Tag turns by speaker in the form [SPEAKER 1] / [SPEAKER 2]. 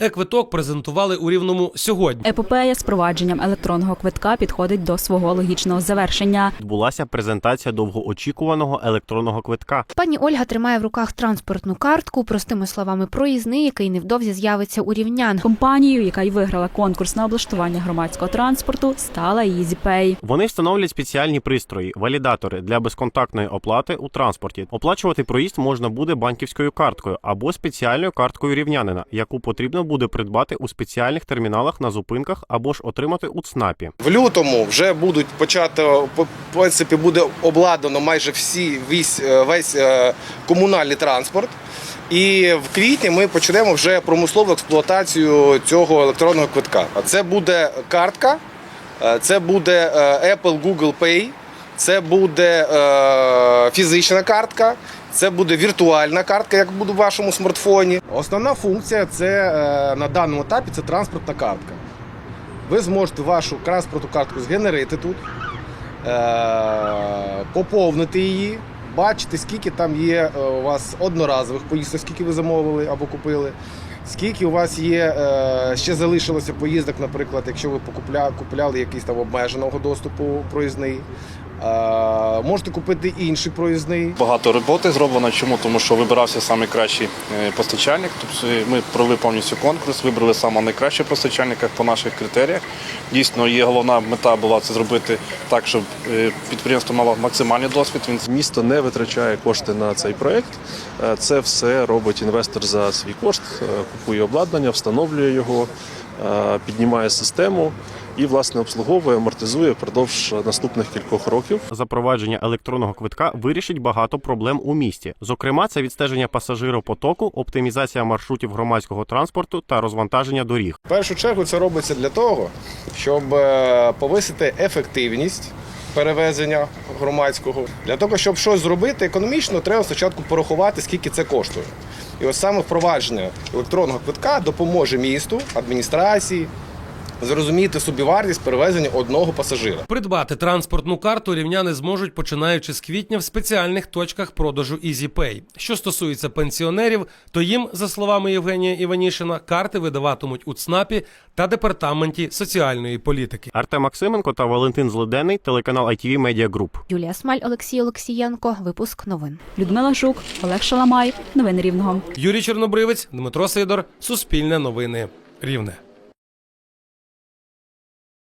[SPEAKER 1] Е-квиток презентували у рівному сьогодні.
[SPEAKER 2] Епопея з впровадженням електронного квитка підходить до свого логічного завершення.
[SPEAKER 3] Відбулася презентація довгоочікуваного електронного квитка.
[SPEAKER 4] Пані Ольга тримає в руках транспортну картку, простими словами, проїзний, який невдовзі з'явиться у рівнян.
[SPEAKER 2] Компанією, яка й виграла конкурс на облаштування громадського транспорту, стала EasyPay.
[SPEAKER 3] Вони встановлять спеціальні пристрої, валідатори для безконтактної оплати у транспорті. Оплачувати проїзд можна буде банківською карткою або спеціальною карткою рівнянина, яку потрібно буде придбати у спеціальних терміналах на зупинках або ж отримати у ЦНАПі.
[SPEAKER 5] В лютому вже будуть почати по в принципі буде обладнано майже всі весь, е, весь е, комунальний транспорт. І в квітні ми почнемо вже промислову експлуатацію цього електронного квитка. Це буде картка, е, це буде е, Apple Google Pay, це буде фізична картка, це буде віртуальна картка, як буде в вашому смартфоні. Основна функція це е, на даному етапі це транспортна картка. Ви зможете вашу транспортну картку згенерити тут, е- поповнити її, бачити, скільки там є е, у вас одноразових поїздок, скільки ви замовили або купили, скільки у вас є, ще залишилося поїздок, наприклад, якщо ви купляли якийсь там обмеженого доступу проїзний. Е- можете купити інший проїзний.
[SPEAKER 6] Багато роботи зроблено. Чому? Тому що вибирався найкращий е, постачальник. Тобто ми провели повністю конкурс, вибрали саме найкращого постачальника по наших критеріях. Дійсно, є головна мета була це зробити так, щоб е, підприємство мало максимальний досвід. Він
[SPEAKER 7] Місто не витрачає кошти на цей проект. Е, Це все робить інвестор за свій кошт, е, купує обладнання, встановлює його, е, піднімає систему і власне обслуговує, амортизує впродовж наступних кількох років.
[SPEAKER 3] Запровадження електронного квитка вирішить багато проблем у місті. Зокрема, це відстеження пасажиропотоку, оптимізація маршрутів громадського транспорту та розвантаження доріг.
[SPEAKER 5] В першу чергу це робиться для того, щоб е, повисити ефективність перевезення громадського. Для того, щоб щось зробити економічно, треба спочатку порахувати, скільки це коштує. І ось саме впровадження електронного квитка допоможе місту, адміністрації зрозуміти собівартість перевезення одного пасажира.
[SPEAKER 1] Придбати транспортну карту рівняни зможуть починаючи з квітня в спеціальних точках продажу EasyPay. Що стосується пенсіонерів, то їм, за словами Євгенія Іванішина, карти видаватимуть у ЦНАПі та департаменті соціальної політики.
[SPEAKER 3] Артем Максименко та Валентин Злиденний, телеканал ITV Media Group.
[SPEAKER 4] Юлія Смаль, Олексій Олексієнко. Випуск новин.
[SPEAKER 2] Людмила Жук, Олег Шаламай. Новини Рівного.
[SPEAKER 1] Юрій Чорнобривець, Дмитро Сидор, Суспільне новини. Рівне.